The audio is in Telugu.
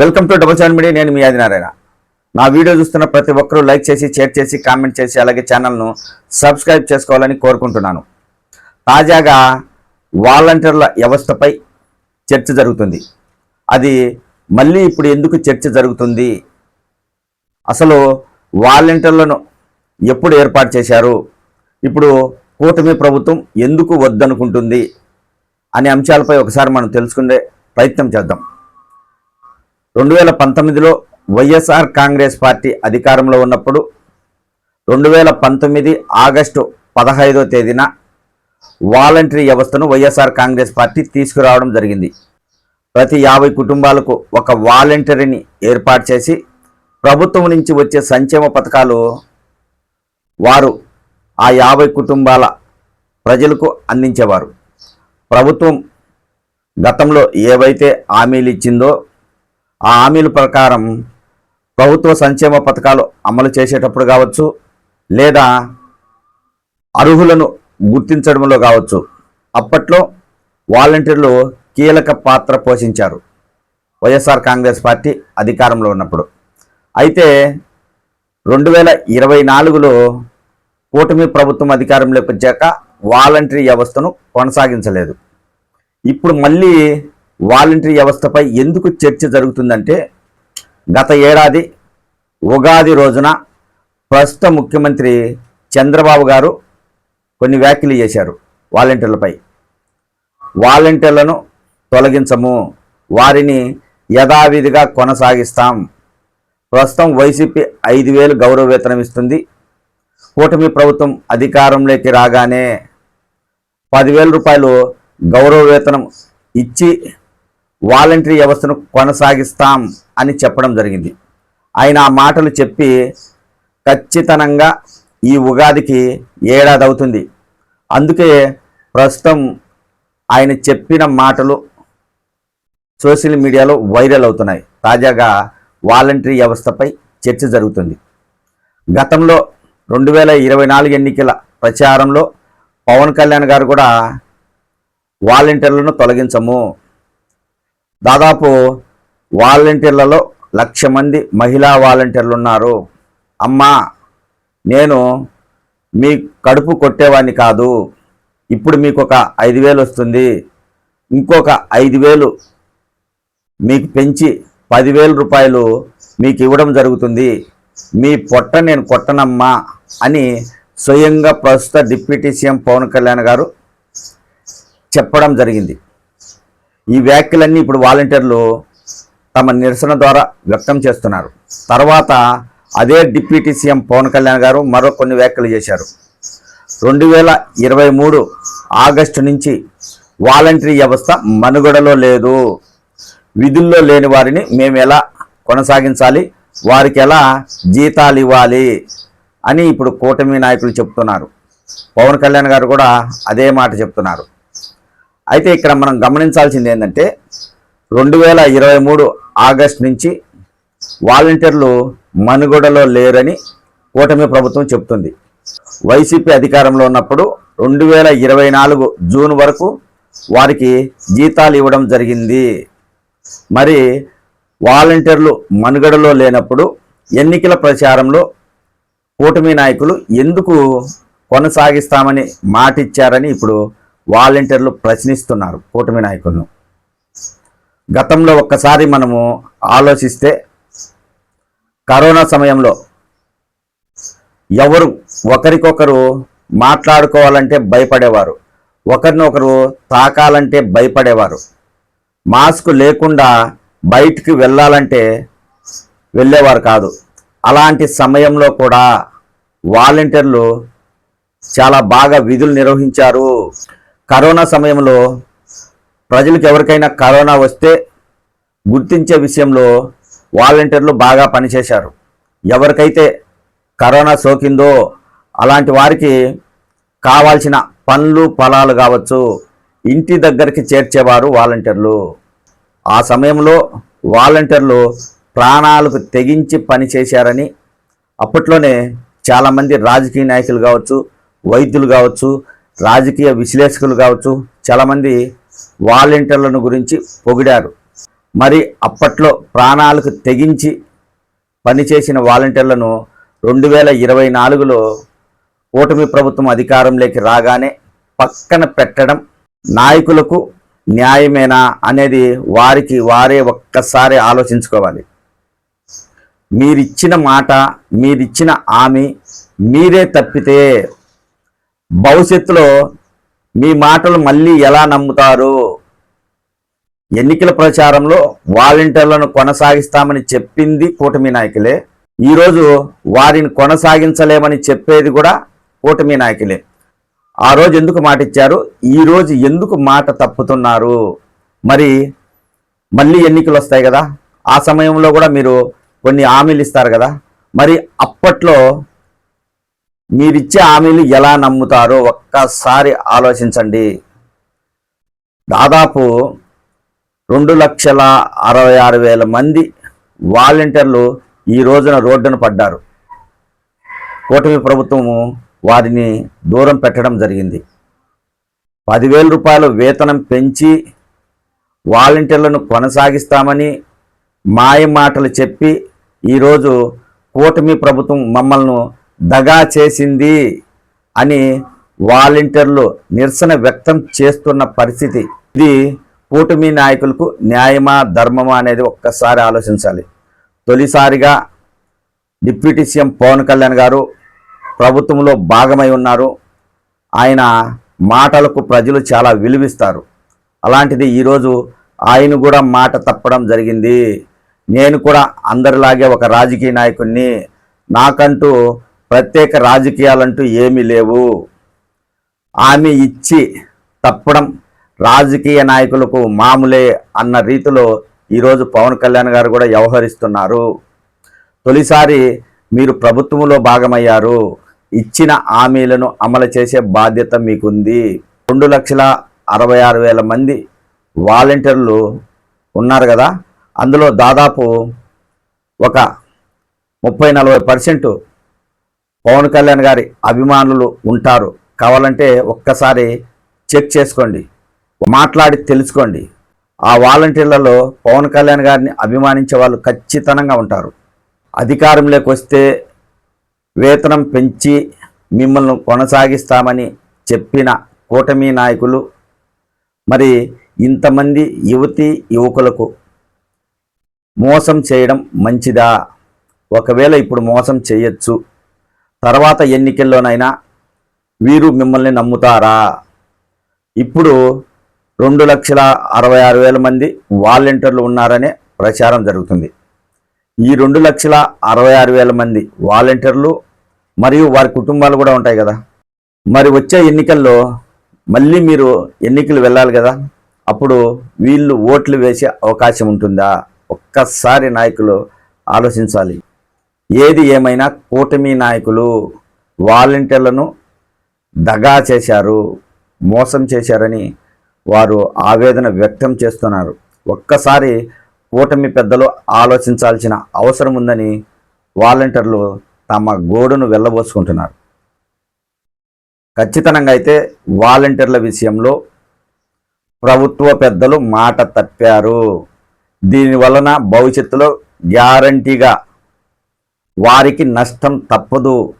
Welcome to double seven media నేను మీ ఆదినారాయణ నా వీడియో చూస్తున్న ప్రతి ఒక్కరూ లైక్ చేసి షేర్ చేసి కామెంట్ చేసి అలాగే ఛానల్ను సబ్స్క్రైబ్ చేసుకోవాలని కోరుకుంటున్నాను. తాజాగా వాలంటీర్ల వ్యవస్థపై చర్చ జరుగుతుంది. అది మళ్ళీ ఇప్పుడు ఎందుకు చర్చ జరుగుతుంది? అసలు వాలంటీర్లను ఎప్పుడు ఏర్పాటు చేశారు? ఇప్పుడు కూటమి ప్రభుత్వం ఎందుకు వద్దనుకుంటుంది? అనే అంశాలపై ఒకసారి మనం తెలుసుకునే ప్రయత్నం చేద్దాం. రెండు వేల పంతొమ్మిదిలో వైఎస్ఆర్ కాంగ్రెస్ పార్టీ అధికారంలో ఉన్నప్పుడు రెండు వేల పంతొమ్మిది ఆగస్టు పదహైదో తేదీన వాలంటరీ వ్యవస్థను వైఎస్ఆర్ కాంగ్రెస్ పార్టీ తీసుకురావడం జరిగింది. ప్రతి యాభై కుటుంబాలకు ఒక వాలంటరీని ఏర్పాటు చేసి ప్రభుత్వం నుంచి వచ్చే సంక్షేమ పథకాలు వారు ఆ యాభై కుటుంబాల ప్రజలకు అందించేవారు. ప్రభుత్వం గతంలో ఏవైతే హామీలు ఇచ్చిందో ఆ హామీల ప్రకారం ప్రభుత్వ సంక్షేమ పథకాలు అమలు చేసేటప్పుడు కావచ్చు లేదా అర్హులను గుర్తించడంలో కావచ్చు. అప్పట్లో వాలంటీర్లు కీలక పాత్ర పోషించారు. వైఎస్ఆర్ కాంగ్రెస్ పార్టీ అధికారంలో ఉన్నప్పుడు. అయితే రెండు వేల ఇరవై నాలుగులో కూటమి ప్రభుత్వం అధికారంలోకి వచ్చాక వాలంటరీ వ్యవస్థను కొనసాగించలేదు. ఇప్పుడు మళ్ళీ వాలంటరీ వ్యవస్థపై ఎందుకు చర్చ జరుగుతుందంటే గత ఏడాది ఉగాది రోజున ప్రస్తుత ముఖ్యమంత్రి చంద్రబాబు గారు కొన్ని వ్యాఖ్యలు చేశారు వాలంటీర్లపై. వాలంటీర్లను తొలగించము వారిని యథావిధిగా కొనసాగిస్తాం. ప్రస్తుతం వైసీపీ ఐదు వేలు గౌరవ వేతనం ఇస్తుంది. కూటమి ప్రభుత్వం అధికారంలోకి రాగానే పదివేల రూపాయలు గౌరవ వేతనం ఇచ్చి వాలంటరీ వ్యవస్థను కొనసాగిస్తాం అని చెప్పడం జరిగింది. ఆయన ఆ మాటలు చెప్పి ఖచ్చితంగా ఈ ఉగాదికి ఏడాది అవుతుంది. అందుకే ప్రస్తుతం ఆయన చెప్పిన మాటలు సోషల్ మీడియాలో వైరల్ అవుతున్నాయి. తాజాగా వాలంటరీ వ్యవస్థపై చర్చ జరుగుతుంది. గతంలో రెండు వేల ఇరవై నాలుగు ఎన్నికల ప్రచారంలో పవన్ కళ్యాణ్ గారు కూడా వాలంటీర్లను తొలగించము. దాదాపు వాలంటీర్లలో లక్ష మంది మహిళా వాలంటీర్లు ఉన్నారు అమ్మా నేను మీ కడుపు కొట్టేవాడిని కాదు. ఇప్పుడు మీకు ఒక ఐదు వేలు వస్తుంది. ఇంకొక ఐదు వేలు మీకు పెంచి పదివేల రూపాయలు మీకు ఇవ్వడం జరుగుతుంది. మీ పొట్ట నేను కొట్టనమ్మా అని స్వయంగా ప్రస్తుత డిప్యూటీ సీఎం పవన్ కళ్యాణ్ గారు చెప్పడం జరిగింది. ఈ వ్యాఖ్యలన్నీ ఇప్పుడు వాలంటీర్లు తమ నిరసన ద్వారా వ్యక్తం చేస్తున్నారు. తర్వాత అదే డిప్యూటీ సీఎం పవన్ కళ్యాణ్ గారు మరో కొన్ని వ్యాఖ్యలు చేశారు. రెండు వేల ఇరవై మూడు ఆగస్టు నుంచి వాలంటరీ వ్యవస్థ మనుగడలో లేదు. విధుల్లో లేని వారిని మేము ఎలా కొనసాగించాలి? వారికి ఎలా జీతాలు ఇవ్వాలి? అని ఇప్పుడు కూటమి నాయకులు చెప్తున్నారు. పవన్ కళ్యాణ్ గారు కూడా అదే మాట చెప్తున్నారు. అయితే ఇక్కడ మనం గమనించాల్సింది ఏంటంటే రెండు వేల ఇరవై మూడు ఆగస్ట్ నుంచి వాలంటీర్లు మనుగడలో లేరని కూటమి ప్రభుత్వం చెబుతుంది. వైసీపీ అధికారంలో ఉన్నప్పుడు రెండు వేల ఇరవై నాలుగు జూన్ వరకు వారికి జీతాలు ఇవ్వడం జరిగింది. మరి వాలంటీర్లు మనుగడలో లేనప్పుడు ఎన్నికల ప్రచారంలో కూటమి నాయకులు ఎందుకు కొనసాగిస్తామని మాటిచ్చారని ఇప్పుడు వాలంటీర్లు ప్రశ్నిస్తున్నారు కూటమి నాయకులను. గతంలో ఒక్కసారి మనము ఆలోచిస్తే కరోనా సమయంలో ఎవరు ఒకరికొకరు మాట్లాడుకోవాలంటే భయపడేవారు ఒకరినొకరు తాకాలంటే భయపడేవారు మాస్క్ లేకుండా బయటికి వెళ్ళాలంటే వెళ్ళేవారు కాదు. అలాంటి సమయంలో కూడా వాలంటీర్లు చాలా బాగా విధులు నిర్వహించారు. కరోనా సమయంలో ప్రజలకు ఎవరికైనా కరోనా వస్తే గుర్తించే విషయంలో వాలంటీర్లు బాగా పనిచేశారు. ఎవరికైతే కరోనా సోకిందో అలాంటి వారికి కావాల్సిన పండ్లు ఫలాలు కావచ్చు ఇంటి దగ్గరికి చేర్చేవారు వాలంటీర్లు. ఆ సమయంలో వాలంటీర్లు ప్రాణాలకు తెగించి పనిచేశారని అప్పట్లోనే చాలామంది రాజకీయ నాయకులు కావచ్చు వైద్యులు కావచ్చు రాజకీయ విశ్లేషకులు కావచ్చు చాలామంది వాలంటీర్లను గురించి పొగిడారు. మరి అప్పట్లో ప్రాణాలకు తెగించి పనిచేసిన వాలంటీర్లను రెండు వేల ఇరవై నాలుగులో కూటమి ప్రభుత్వం అధికారంలోకి రాగానే పక్కన పెట్టడం నాయకులకు న్యాయమేనా అనేది వారికి వారే ఒక్కసారి ఆలోచించుకోవాలి. మీరిచ్చిన మాట మీరిచ్చిన హామీ మీరే తప్పితే భవిష్యత్తులో మీ మాటలు మళ్ళీ ఎలా నమ్ముతారు? ఎన్నికల ప్రచారంలో వాలంటీర్లను కొనసాగిస్తామని చెప్పింది కూటమి నాయకులే. ఈరోజు వారిని కొనసాగించలేమని చెప్పేది కూడా కూటమి నాయకులే. ఆ రోజు ఎందుకు మాట ఇచ్చారు ఈ రోజు ఎందుకు మాట తప్పుతున్నారు? మరి మళ్ళీ ఎన్నికలు వస్తాయి కదా. ఆ సమయంలో కూడా మీరు కొన్ని హామీలు ఇస్తారు కదా. మరి అప్పట్లో మీరిచ్చే హామీలు ఎలా నమ్ముతారో ఒక్కసారి ఆలోచించండి. దాదాపు రెండు లక్షల అరవై ఆరు వేల మంది వాలంటీర్లు ఈ రోజున రోడ్డున పడ్డారు. కూటమి ప్రభుత్వము వారిని దూరం పెట్టడం జరిగింది. పదివేల రూపాయలు వేతనం పెంచి వాలంటీర్లను కొనసాగిస్తామని మాయ మాటలు చెప్పి ఈరోజు కూటమి ప్రభుత్వం మమ్మల్ని దగా చేసింది అని వాలంటీర్లు నిరసన వ్యక్తం చేస్తున్న పరిస్థితి. ఇది కూటమి నాయకులకు న్యాయమా ధర్మమా అనేది ఒక్కసారి ఆలోచించాలి. తొలిసారిగా డిప్యూటీ సీఎం పవన్ కళ్యాణ్ గారు ప్రభుత్వంలో భాగమై ఉన్నారు. ఆయన మాటలకు ప్రజలు చాలా విలువిస్తారు. అలాంటిది ఈరోజు ఆయన కూడా మాట తప్పడం జరిగింది. నేను కూడా అందరిలాగే ఒక రాజకీయ నాయకుడిని. నాకంటూ ప్రత్యేక రాజకీయాలంటూ ఏమీ లేవు. ఆమె ఇచ్చి తప్పడం రాజకీయ నాయకులకు మామూలే అన్న రీతిలో ఈరోజు పవన్ కళ్యాణ్ గారు కూడా వ్యవహరిస్తున్నారు. తొలిసారి మీరు ప్రభుత్వంలో భాగమయ్యారు. ఇచ్చిన హామీలను అమలు చేసే బాధ్యత మీకుంది. రెండు లక్షల అరవై ఆరు వేల మంది వాలంటీర్లు ఉన్నారు కదా. అందులో దాదాపు ఒక ముప్పై నలభై పర్సెంట్ పవన్ కళ్యాణ్ గారి అభిమానులు ఉంటారు. కావాలంటే ఒక్కసారి చెక్ చేసుకోండి. మాట్లాడి తెలుసుకోండి. ఆ వాలంటీర్లలో పవన్ కళ్యాణ్ గారిని అభిమానించే వాళ్ళు ఖచ్చితంగా ఉంటారు. అధికారంలోకి వస్తే వేతనం పెంచి మిమ్మల్ని కొనసాగిస్తామని చెప్పిన కూటమి నాయకులు మరి ఇంతమంది యువతి యువకులకు మోసం చేయడం మంచిదా? ఒకవేళ ఇప్పుడు మోసం చేయొచ్చు. తర్వాత ఎన్నికల్లోనైనా వీరు మిమ్మల్ని నమ్ముతారా? ఇప్పుడు రెండు లక్షల అరవై ఆరు వేల మంది వాలంటీర్లు ఉన్నారనే ప్రచారం జరుగుతుంది. ఈ రెండు లక్షల అరవై ఆరు వేల మంది వాలంటీర్లు మరియు వారి కుటుంబాలు కూడా ఉంటాయి కదా. మరి వచ్చే ఎన్నికల్లో మళ్ళీ మీరు ఎన్నికలు వెళ్ళాలి కదా. అప్పుడు వీళ్ళు ఓట్లు వేసే అవకాశం ఉంటుందా? ఒక్కసారి నాయకులు ఆలోచించాలి. ఏది ఏమైనా కూటమి నాయకులు వాలంటీర్లను దగా చేశారు మోసం చేశారని వారు ఆవేదన వ్యక్తం చేస్తున్నారు. ఒక్కసారి కూటమి పెద్దలు ఆలోచించాల్సిన అవసరం ఉందని వాలంటీర్లు తమ గోడును వెళ్ళబోసుకుంటున్నారు. ఖచ్చితంగా అయితే వాలంటీర్ల విషయంలో ప్రభుత్వ పెద్దలు మాట తప్పారు. దీనివలన భవిష్యత్తులో గ్యారంటీగా వారికి నష్టం తప్పదు.